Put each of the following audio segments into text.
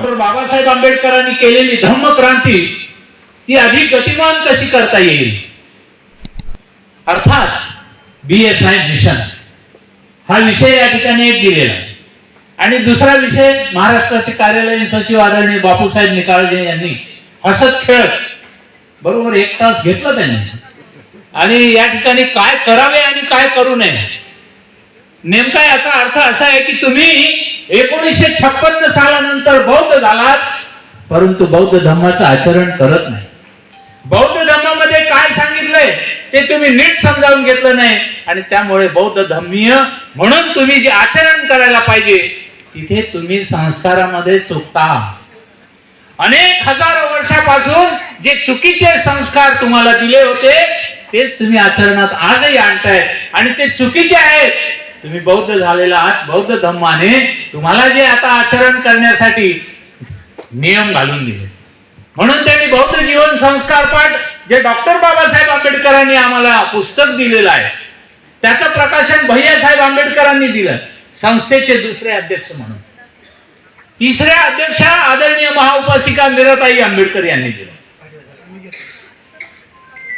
Doctor Babasaheb आंबेडकरांनी केलेली धम्म क्रांती ती अधिक गतिमान कशी करता येईल? अर्थात बी एस आय मिशन हा विषय या ठिकाणी एक दिलेला आणि दुसरा विषय महाराष्ट्राचे कार्यालयीन सचिव आदरणीय बापूसाहेब निकाळजे यांनी हसत खेळत बरोबर एक तास घेतला त्यांनी. आणि या ठिकाणी काय करावे आणि काय करू नये? नेमका याचा अर्थ असा आहे की तुम्ही एकोणीसशे छप्पन्न सालानंतर बौद्ध झालात परंतु बौद्ध धर्माचं आचरण करत नाही. बौद्ध धर्मामध्ये काय सांगितलंय ते तुम्ही नीट समजावून घेतलं नाही. आणि त्यामुळे बौद्ध धर्मीय म्हणून तुम्ही जे आचरण करायला पाहिजे तिथे तुम्ही संस्कारामध्ये चुकता. अनेक हजारो वर्षापासून जे चुकीचे संस्कार तुम्हाला दिले होते तेच तुम्ही आचरणात आजही आणताय. आणि ते चुकीचे आहेत. तुम्ही बौद्ध झालेला आहात बौद्ध धम्माने तुम्हाला जे आता आचरण करण्यासाठी नियम घालून दिले. म्हणून त्यांनी बौद्ध जीवन संस्कार पाठ जे डॉक्टर बाबासाहेब आंबेडकरांनी आम्हाला पुस्तक दिलेलं आहे त्याचं प्रकाशन भैयासाहेब आंबेडकरांनी दिलं संस्थेचे दुसरे अध्यक्ष म्हणून. तिसऱ्या अध्यक्षा आदरणीय महाउपासिका मीराताई आंबेडकर यांनी दिलं.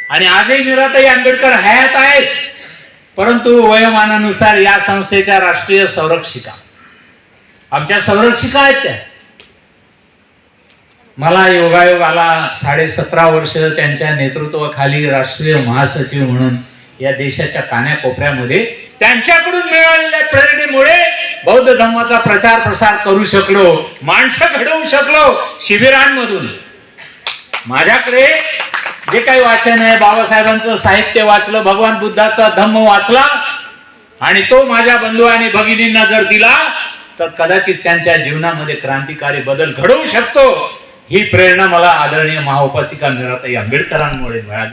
आणि आजही मीराताई आंबेडकर हयात आहेत परंतु वयोमानानुसार या संस्थेच्या राष्ट्रीय संरक्षिका. आमच्या संरक्षिका आहेत त्या. मला योगायोग आला साडे सतरा वर्ष त्यांच्या नेतृत्वाखाली राष्ट्रीय महासचिव म्हणून या देशाच्या कान्याकोपऱ्यामध्ये त्यांच्याकडून मिळालेल्या प्रेरणेमुळे बौद्ध धर्माचा प्रचार प्रसार करू शकलो माणसं घडवू शकलो शिबिरांमधून. माझ्याकडे जे काही वाचन आहे बाबासाहेबांचं साहित्य वाचलं भगवान बुद्धाचा धम्म वाचला आणि तो माझ्या बंधू आणि भगिनींना जर दिला तर कदाचित त्यांच्या जीवनामध्ये क्रांतिकारी बदल घडवू शकतो. ही प्रेरणा मला आदरणीय महाउपासिका निराताई आंबेडकरांमुळे मिळाली.